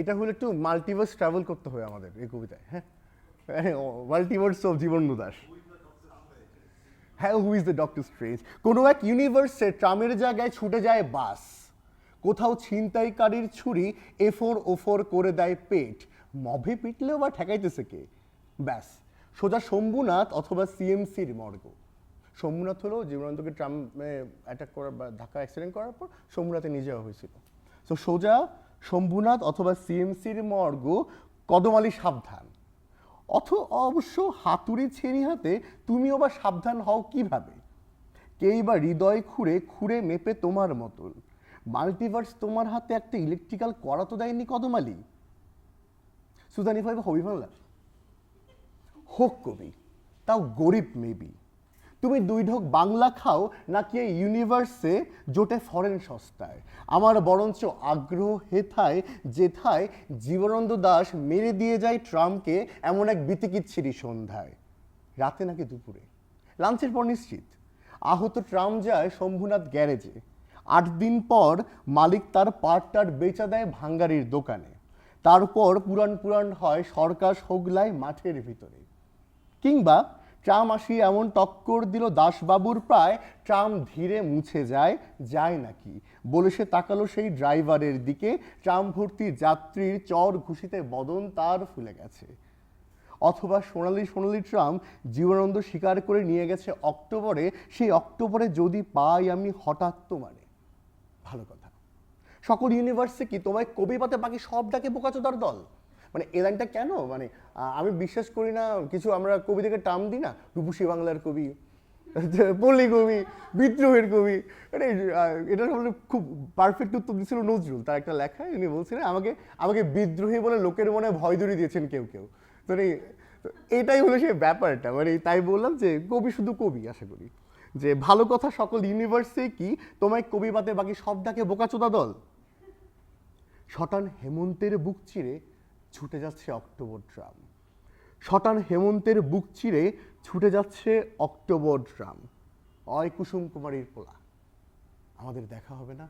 এটা হলো একটু মাল্টিভার্স ট্রাভেল করতে হবে আমাদের এই কবিতায় হ্যাঁ? Multiverse of Jiban Das. হ্যাঁ who is the doctor strange কোনো এক ইউনিভার্সে ট্রামের জায়গায় ছুটে যায় বাস। কোথাও ছিনতাইকারীর ছুরি এফোর ওফোর করে দেয় পেট। মভে পিটলেও বা ঠেকাইতেছে কে? ব্যাস। সোজা শম্ভুনাথ অথবা সিএমসির মর্গ। শম্ভুনাথ হলো জীবনানন্দকে ট্রামে অ্যাটাক করার বা ধাক্কা অ্যাক্সিডেন্ট করার পর শম্ভুনাথে নিয়ে যাওয়া হয়েছিল। তো সোজা শম্ভুনাথ অথবা সিএমসির মর্গ কদমালি সাবধান। অথ, অবশ্য হাতুড়ি ছেড়ি হাতে তুমিও বা সাবধান হও কীভাবে? কেই বা হৃদয় খুঁড়ে খুঁড়ে মেপে তোমার মতন। মাল্টিভার্স তোমার হাতে একটা ইলেকট্রিক্যাল করা তো দেয়নি কদমালি। সুদানি ভাই হবি বাংলা হোক কবি, তাও গরিব মেবি। তুমি দুই ঢোক বাংলা খাও নাকি এই ইউনিভার্সে জোটে ফরেন সস্তায়? আমার বরঞ্চ আগ্রহ হেথায়, যেথায় জীবনানন্দ দাস মেরে দিয়ে যায় ট্রাম্পকে এমন এক বিতিকিচ্ছিরি সন্ধ্যায়। রাতে নাকি দুপুরে? লাঞ্চের পর নিশ্চিত। আহত ট্রাম্প যায় শম্ভুনাথ গ্যারেজে। আট দিন পর মালিক তার পার্টটার বেচা দেয় ভাঙ্গারির দোকানে। তারপর পুরাণ পুরাণ হয় সরকার হোগলায় মাঠের ভিতরে। কিংবা ট্রাম আসি এমন টক্কর দিল দাসবাবুর প্রায় ট্রাম ধীরে মুছে যায় যায় নাকি? বলে সে তাকালো সেই ড্রাইভারের দিকে, ট্রাম ভর্তি যাত্রীর চর ঘুষিতে বদন তার ফুলে গেছে। অথবা সোনালি সোনালি ট্রাম জীবনানন্দ স্বীকার করে নিয়ে গেছে অক্টোবরে, সেই অক্টোবরে যদি পাই আমি হঠাৎ তোমারে। ভালো কথা। সকল ইউনিভার্সে কি তোমায় কবি পাতে বাকি সব ডাকে বোকাচোদার দল? মানে এ লাইনটা কেন? মানে আমি বিশ্বাস করি না কিছু আমরা কবিতাকে টার্ম দিই না রূপসী বাংলার কবি পল্লী কবি বিদ্রোহের কবি মানে আহ, এটার খুব পারফেক্ট উত্তর দিয়েছিল নজরুল তার একটা লেখায় উনি বলছিলেন আমাকে আমাকে বিদ্রোহী বলে লোকের মনে ভয় ধরিয়ে দিয়েছেন কেউ কেউ। তো তো এটাই হলো সেই ব্যাপারটা মানে তাই বললাম যে কবি শুধু কবি আশা করি। যে ভালো কথা সকল ইউনিভার্সে কি তোমায় কবি বাদে বাকি সব ডাকে বোকাচোদা দল? শটান হেমন্তের বুক চিরে ছুটে যাচ্ছে অক্টোবর ট্রাম। শটান হেমন্তের বুক চিরে ছুটে যাচ্ছে অক্টোবর ট্রাম। অয় কুসুম কুমারীর পোলা আমাদের দেখা হবে না।